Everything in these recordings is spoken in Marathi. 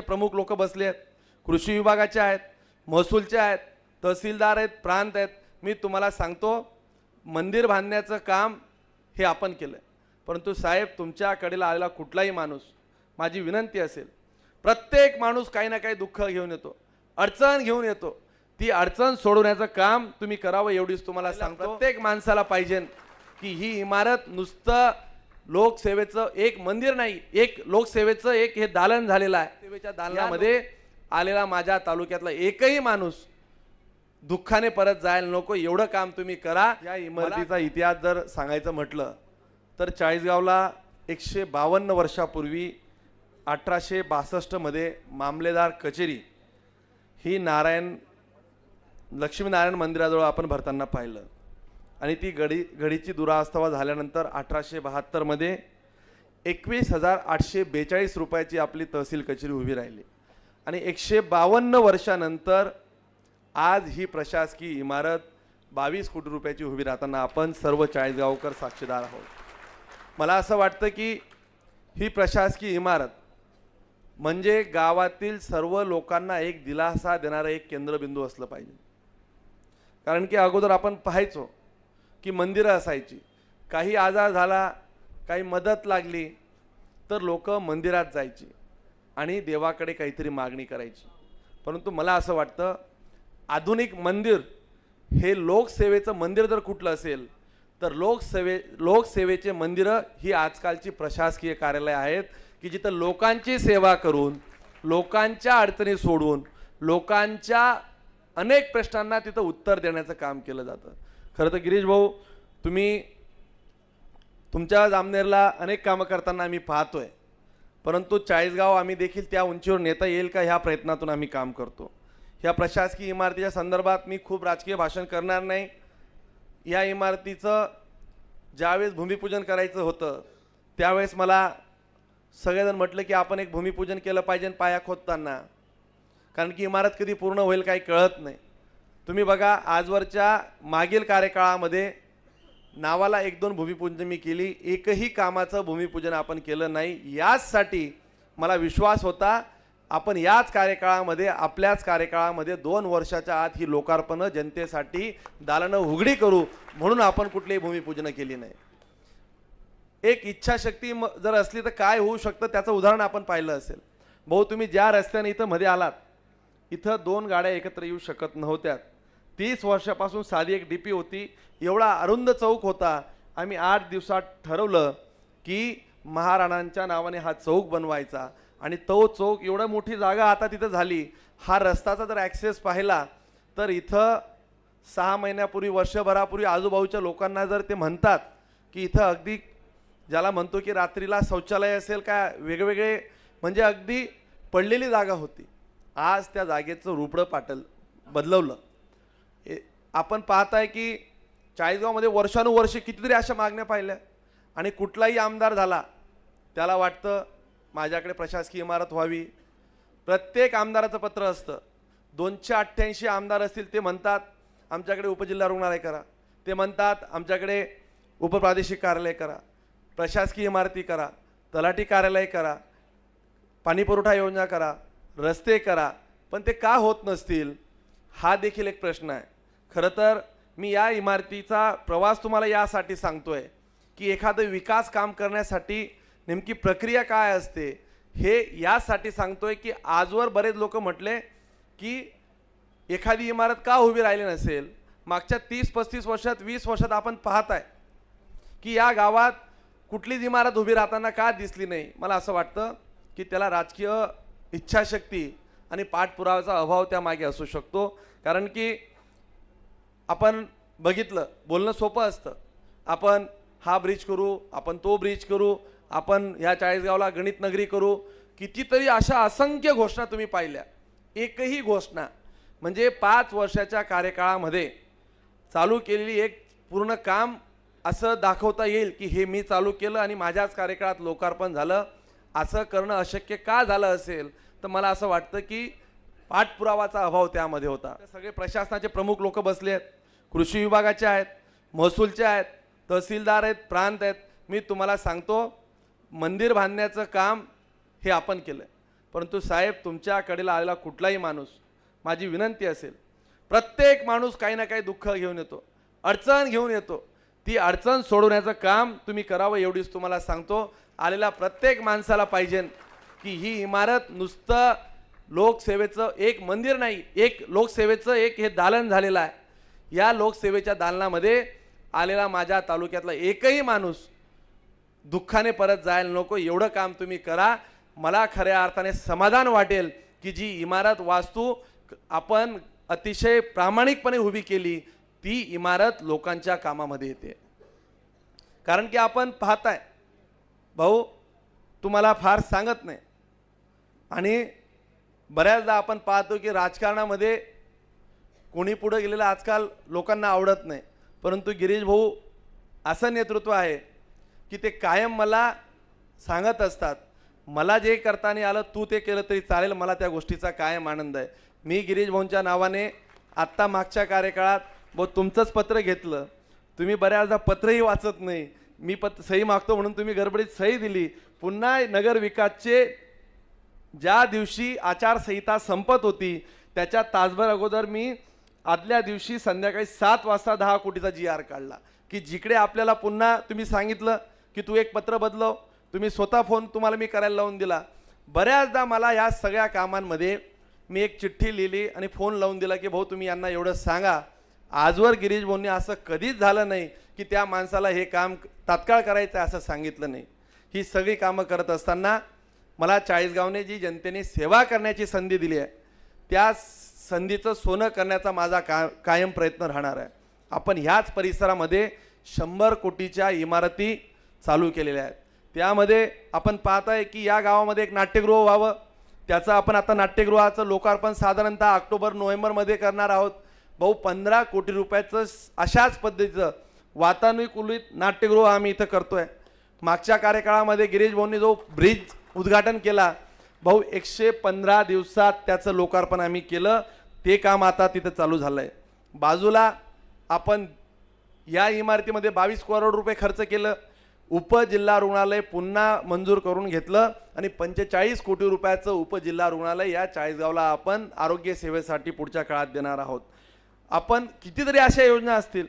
प्रमुख लोक बसले आहेत. कृषी विभागाचे आहेत महसूलचे आहेत तहसीलदार आहेत प्रांत आहेत. मी तुम्हाला सांगतो मंदिर बांधण्याचं काम हे आपण केलं परंतु साहेब तुमच्याकडेला आलेला कुठलाही माणूस माझी विनंती असेल प्रत्येक माणूस काही ना काही दुःख घेऊन येतो अडचण घेऊन येतो. ती अडचण सोडवण्याचं काम तुम्ही करावं एवढीच तुम्हाला सांगतो. प्रत्येक माणसाला पाहिजे की ही इमारत नुसतं लोकसेवेचं एक मंदिर नाही एक लोकसेवेचं एक हे दालन झालेलं आहे. सेवेच्या दालनामध्ये आलेला माझ्या तालुक्यातला एकही माणूस दुःखाने परत जायला नको एवढं काम तुम्ही करा. या इमारतीचा इतिहास जर सांगायचं म्हटलं तर चाळीसगावला एकशे बावन्न वर्षापूर्वी अठराशे बासष्टमध्ये मामलेदार कचेरी ही नारायण लक्ष्मीनारायण मंदिराजवळ आपण भरताना पाहिलं. आणि ती घडी घडीची दुरावस्था झाल्यानंतर अठराशे बहात्तरमध्ये एकवीस हजार आठशे बेचाळीस रुपयाची आपली तहसील कचेरी उभी राहिली. आणि एकशे बावन्न वर्षानंतर आज ही प्रशासकीय इमारत बावीस कोटी रुपयाची उभी राहताना आपण सर्व चाळीसगावकर साक्षीदार आहोत. मला असं वाटतं की ही प्रशासकीय इमारत म्हणजे गावातील सर्व लोकांना एक दिलासा देणारं एक केंद्रबिंदू असलं पाहिजे. कारण की अगोदर आपण पाहायचो की मंदिरं असायची. काही आजार झाला काही मदत लागली तर लोक मंदिरात जायची आणि देवाकडे काहीतरी मागणी करायची. परंतु मला असं वाटतं आधुनिक मंदिर हे लोकसेवेचं मंदिर जर कुठलं असेल तर लोकसेवे लोकसेवेचे मंदिरं ही आजकालची प्रशासकीय कार्यालय आहेत की जिथं लोकांची सेवा करून लोकांच्या अडचणी सोडून लोकांच्या अनेक प्रश्नांना तिथं उत्तर देण्याचं काम केलं जातं. खरं तर गिरीश भाऊ तुम्ही तुमच्या जामनेरला अनेक कामं करताना आम्ही पाहतोय. परंतु चाळीसगाव आम्ही देखील त्या उंचीवर नेता येईल का ह्या प्रयत्नातून आम्ही काम करतो. ह्या प्रशासकीय इमारतीच्या संदर्भात मी खूप राजकीय भाषण करणार नाही. या इमारतीचं ज्यावेळेस भूमिपूजन करायचं होतं त्यावेळेस मला सगळेजण म्हटलं की आपण एक भूमिपूजन केलं पाहिजे पाया खोदताना. कारण की इमारत कधी पूर्ण होईल काही कळत नाही. तुम्ही बघा आजवरच्या मागील कार्यकाळामध्ये नावाला एक दोन भूमिपूजन मी केली. एकही कामाचं भूमिपूजन आपण केलं नाही. याचसाठी मला विश्वास होता आपण याच कार्यकाळामध्ये आपल्याच कार्यकाळामध्ये दोन वर्षाच्या आत ही लोकार्पणं जनतेसाठी दालनं उघडी करू म्हणून आपण कुठलीही भूमिपूजनं केली नाही. एक इच्छाशक्ती म- जर असली तर काय होऊ शकतं त्याचं उदाहरण आपण पाहिलं असेल. भाऊ तुम्ही ज्या रस्त्याने इथं मध्ये आलात इथं दोन गाड्या एकत्र येऊ शकत नव्हत्यात. तीस वर्षापासून साधी एक डीपी होती. एवढा अरुंद चौक होता. आम्ही आठ दिवसात ठरवलं की महाराणांच्या नावाने हा चौक बनवायचा. आणि तो चौक एवढं मोठी जागा आता तिथं झाली. हा रस्ताचा जर ॲक्सेस पाहिला तर इथं सहा महिन्यापूर्वी वर्षभरापूर्वी आजूबाजूच्या लोकांना जर ते म्हणतात की इथं अगदी ज्याला म्हणतो की रात्रीला शौचालय असेल का वेगवेगळे म्हणजे अगदी पडलेली जागा होती. आज त्या जागेचं रुपडं पाटल बदलवलं. आपण पाहताय की चाळीसगावमध्ये वर्षानुवर्षे कितीतरी अशा मागण्या पाहिल्या. आणि कुठलाही आमदार झाला त्याला वाटतं माझ्याकडे प्रशासकीय इमारत व्हावी. प्रत्येक आमदाराचं पत्र असतं. दोनशे अठ्ठ्याऐंशी आमदार असतील ते म्हणतात आमच्याकडे उपजिल्हा रुग्णालय करा. ते म्हणतात आमच्याकडे उपप्रादेशिक कार्यालय करा. प्रशासकीय इमारती करा. तलाठी कार्यालय करा. पाणीपुरवठा योजना करा. रस्ते करा. पण ते का होत नसतील हा देखील एक प्रश्न आहे. खरं तर मी या इमारतीचा प्रवास तुम्हाला यासाठी सांगतोय की एखादं विकास काम करण्यासाठी नेमकी प्रक्रिया काय असते हे यासाठी सांगतोय की आजवर बरेच लोक म्हटले की एखादी इमारत का उभी राहिली नसेल? मागच्या तीस पस्तीस वर्षात वीस वर्षात आपण पाहत आहे की या गावात कुठलीच इमारत उभी राहताना का दिसली नाही? मला असं वाटतं की त्याला राजकीय इच्छाशक्ती आणि पाठपुराव्याचा अभाव त्यामागे असू शकतो. कारण की आपण बघितलं बोलणं सोपं असतं. आपण हा ब्रिज करू आपण तो ब्रिज करू आपण ह्या चाळीसगावला गणित नगरी करू कितीतरी अशा असंख्य घोषणा तुम्ही पाहिल्या. एकही घोषणा म्हणजे पाच वर्षाच्या कार्यकाळामध्ये चालू केलेली एक पूर्ण काम असं दाखवता येईल की हे मी चालू केलं आणि माझ्याच कार्यकाळात लोकार्पण झालं. असं करणं अशक्य का झालं असेल? तर मला असं वाटतं की पाठपुरावाचा अभाव त्यामध्ये होता. सगळे प्रशासनाचे प्रमुख लोक बसले आहेत. कृषी विभागाचे आहेत महसूलचे आहेत तहसीलदार आहेत प्रांत आहेत. मी तुम्हाला सांगतो मंदिर बांधण्याचं काम हे आपण केलं परंतु साहेब तुमच्याकडेला आलेला कुठलाही माणूस माझी विनंती असेल प्रत्येक माणूस काही ना काही दुःख घेऊन येतो अडचण घेऊन येतो. ती अडचण सोडवण्याचं काम तुम्ही करावं एवढीच तुम्हाला सांगतो. आलेला प्रत्येक माणसाला पाहिजे की ही इमारत नुसतं लोकसेवेचं एक मंदिर नाही एक लोकसेवेचं एक हे दालन झालेलं आहे. या लोकसेवेच्या दालनामध्ये आलेला माझ्या तालुक्यातला एकही माणूस दुःखाने परत जायला नको एवढं काम तुम्ही करा. मला खऱ्या अर्थाने समाधान वाटेल की जी इमारत वास्तू आपण अतिशय प्रामाणिकपणे उभी केली ती इमारत लोकांच्या कामामध्ये येते. कारण की आपण पाहताय भाऊ तुम्हाला फार सांगत नाही. आणि बऱ्याचदा आपण पाहतो की राजकारणामध्ये कोणी पुढं गेलेलं आजकाल लोकांना आवडत नाही. परंतु गिरीश भाऊ असं नेतृत्व आहे की ते कायम मला सांगत असतात मला जे करताना आलं तू ते केलं तरी चालेल मला त्या गोष्टीचा कायम आनंद आहे. मी गिरीश भाऊंच्या नावाने आत्ता मागच्या कार्यकाळात व तुमचंच पत्र घेतलं. तुम्ही बऱ्याचदा पत्रही वाचत नाही. मी पत सही मागतो म्हणून तुम्ही गडबडीत सही दिली. पुन्हा नगर विकासचे ज्या दिवशी आचारसंहिता संपत होती त्याच्या तासभर अगोदर मी आदल्या दिवशी संध्याकाळी सात वाजता दहा कोटीचा जी आर काढला. की जिकडे आपल्याला पुन्हा तुम्ही सांगितलं की तू एक पत्र बदलव तुम्ही स्वतः फोन तुम्हाला मी करायला लावून दिला. बऱ्याचदा मला या सगळ्या कामांमध्ये मी एक चिठ्ठी लिहिली आणि फोन लावून दिला की भाऊ तुम्ही यांना एवढं सांगा. आजवर गिरीश भाऊंनी असं कधीच झालं नाही की त्या माणसाला हे काम तात्काळ करायचं आहे असं सांगितलं नाही. ही सगळी कामं करत असताना मला चाळीसगावने जी जनतेने सेवा करण्याची संधी दिली आहे त्या संधीचं सोनं करण्याचा माझा का कायम प्रयत्न राहणार आहे. आपण ह्याच परिसरामध्ये शंभर कोटीच्या इमारती चालू केलेल्या आहेत. त्यामध्ये आपण पाहत आहे की या गावामध्ये एक नाट्यगृह व्हावं. त्याचं आपण आता नाट्यगृहाचं लोकार्पण साधारणतः ऑक्टोबर नोव्हेंबरमध्ये करणार आहोत. भाऊ पंधरा कोटी रुपयाचं अशाच पद्धतीचं वातानुकूलित नाट्यगृह आम्ही इथं करतो आहे मागच्या कार्यकाळामध्ये गिरीश भाऊंनी जो ब्रिज उद्घाटन केला भाऊ एकशे पंधरा दिवसात त्याचं लोकार्पण आम्ही केलं. ते काम आता तिथं चालू झालं आहे बाजूला आपण या इमारतीमध्ये बावीस करोड रुपये खर्च केलं. उपजिल्हा रुग्णालय पुन्हा मंजूर करून घेतलं आणि पंचेचाळीस कोटी रुपयाचं उपजिल्हा रुग्णालय या चाळीसगावला आपण आरोग्य सेवेसाठी पुढच्या काळात देणार आहोत. आपण कितीतरी अशा योजना असतील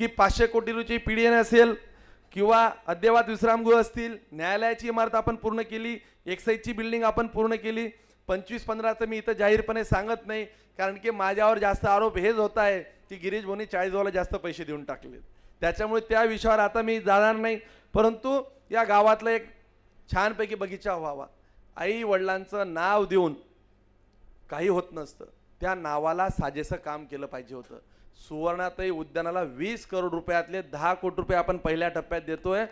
की पाचशे कोटी रुपयाची पी डी एन असेल किंवा अद्ययावत विश्रामगृह असतील न्यायालयाची इमारत आपण पूर्ण केली एक्साईजची बिल्डिंग आपण पूर्ण केली. पंचवीस पंधराचं मी इथं जाहीरपणे सांगत नाही कारण की माझ्यावर जास्त आरोप हेच होत आहे की गिरीश भोनी चाळीसगावला जास्त पैसे देऊन टाकले त्याच्यामुळे त्या विषयावर आता मी जाणार नाही. परंतु या गावातला एक छानपैकी बगीचा व्हावा. आई वडिलांचं नाव देऊन काही होत नसतं. त्या नावाला साजेसं काम केलं पाहिजे होतं. सुवर्णातही उद्यानाला वीस करोड रुपयातले दहा कोटी रुपये आपण पहिल्या टप्प्यात देतोय.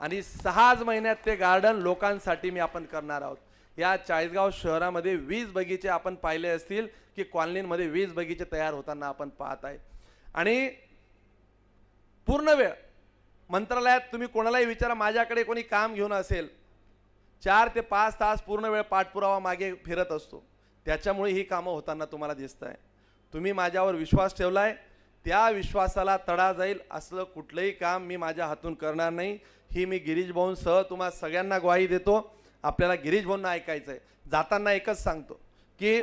आणि सहाच महिन्यात ते गार्डन लोकांसाठी मी आपण करणार आहोत. या चाळीसगाव शहरामध्ये वीज बगीचे आपण पाहिले असतील की कॉलनीमध्ये वीज बगीचे तयार होताना आपण पाहत आहे. आणि पूर्ण वेळ मंत्रालयात तुम्ही कोणालाही विचारा माझ्याकडे कोणी काम घेऊन असेल चार ते पाच तास पूर्ण वेळ पाठपुरावा मागे फिरत असतो. त्याच्यामुळे ही कामं होताना तुम्हाला दिसत आहे तुम्ही माझ्यावर विश्वास ठेवला आहे त्या विश्वासाला तडा जाईल असलं कुठलंही काम मी माझ्या हातून करणार नाही. ही मी गिरीश भाऊंसह तुम्हाला सगळ्यांना ग्वाही देतो. आपल्याला गिरीश भाऊंना ऐकायचं आहे जाताना एकच सांगतो की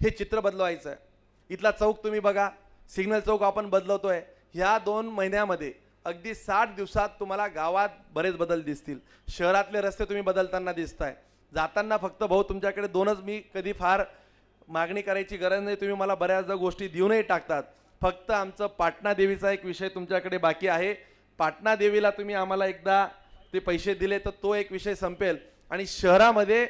हे चित्र बदलवायचं आहे इथला चौक तुम्ही बघा. सिग्नल चौक आपण बदलवतो आहे ह्या दोन महिन्यामध्ये अगदी साठ दिवसात तुम्हाला गावात बरेच बदल दिसतील. शहरातले रस्ते तुम्ही बदलताना दिसताय. जाताना फक्त भाऊ तुमच्याकडे दोनच मी कधी फार मागणी करायची गरज नाही. तुम्ही मला बऱ्याचदा गोष्टी देऊनही टाकतात. फक्त आमचं पाटणा देवीचा एक विषय तुमच्याकडे बाकी आहे. पाटणा देवीला तुम्ही आम्हाला एकदा ते पैसे दिले तर तो एक विषय संपेल. आणि शहरामध्ये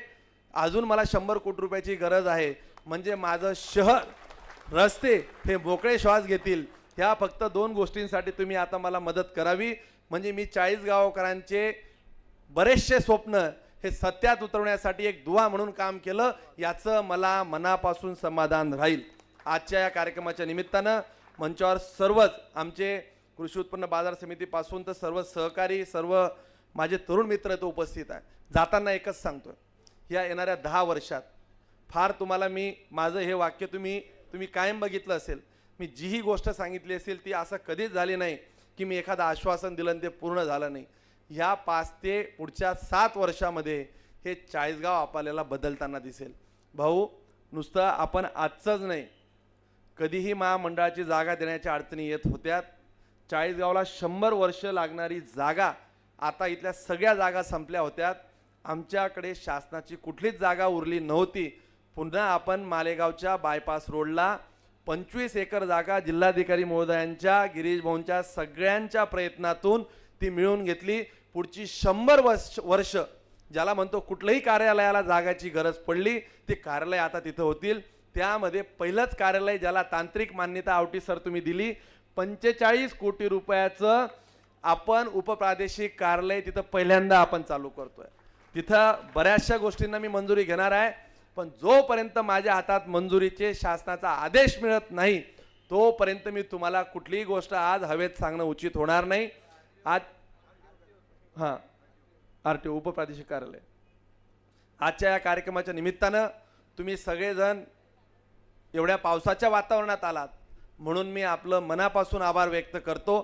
अजून मला शंभर कोटी रुपयाची गरज आहे. म्हणजे माझं शहर रस्ते हे मोकळे श्वास घेतील. ह्या फक्त दोन गोष्टींसाठी तुम्ही आता मला मदत करावी. म्हणजे मी चाळीस गावकरांचे बरेचसे स्वप्न हे सत्यात उतरवण्यासाठी एक दुवा म्हणून काम केलं याचं मला मनापासून समाधान राहील. आजच्या या कार्यक्रमाच्या निमित्तानं मंचावर सर्वच आमचे कृषी उत्पन्न बाजार समितीपासून तर सर्व सहकारी सर्व माझे तरुण मित्र तो उपस्थित आहे जाताना एकच सांगतो या येणाऱ्या दहा वर्षात फार तुम्हाला मी माझं हे वाक्य तुम्ही तुम्ही कायम बघितलं असेल. मी जीही गोष्ट सांगितली असेल ती असं कधीच झाली नाही की मी एखादं आश्वासन दिलं ते पूर्ण झालं नाही. ह्या पाच ते पुढच्या सात वर्षामध्ये हे चाळीसगाव आपल्याला बदलताना दिसेल. भाऊ नुसतं आपण आजचंच नाही. कधीही महामंडळाची जागा देण्याच्या अडचणी येत होत्या चाळीसगावला शंभर वर्ष लागणारी जागा आता इथल्या सगळ्या जागा संपल्या होत्या. आमच्याकडे शासनाची कुठलीच जागा उरली नव्हती. पुन्हा आपण मालेगावच्या बायपास रोडला पंचवीस एकर जागा जिल्हाधिकारी महोदयांच्या गिरीश भाऊंच्या सगळ्यांच्या प्रयत्नातून ती मिळवून घेतली. पुढची शंभर वर्ष वर्ष ज्याला म्हणतो कुठल्याही कार्यालयाला जागाची गरज पडली ती कार्यालय आता तिथं होतील. त्यामध्ये पहिलंच कार्यालय ज्याला तांत्रिक मान्यता आवटी सर तुम्ही दिली पंचेचाळीस कोटी रुपयाचं आपण उपप्रादेशिक कार्यालय तिथं पहिल्यांदा आपण चालू करतोय. तिथं बऱ्याचशा गोष्टींना मी मंजुरी घेणार आहे पण जोपर्यंत माझ्या हातात मंजुरीचे शासनाचा आदेश मिळत नाही तोपर्यंत मी तुम्हाला कुठलीही गोष्ट आज हवेत सांगणं उचित होणार नाही. आज हां आर टी उपप्रादेशिक कार्यालय. आजच्या या कार्यक्रमाच्या निमित्तानं तुम्ही सगळेजण एवढ्या पावसाच्या वातावरणात आलात म्हणून मी आपलं मनापासून आभार व्यक्त करतो.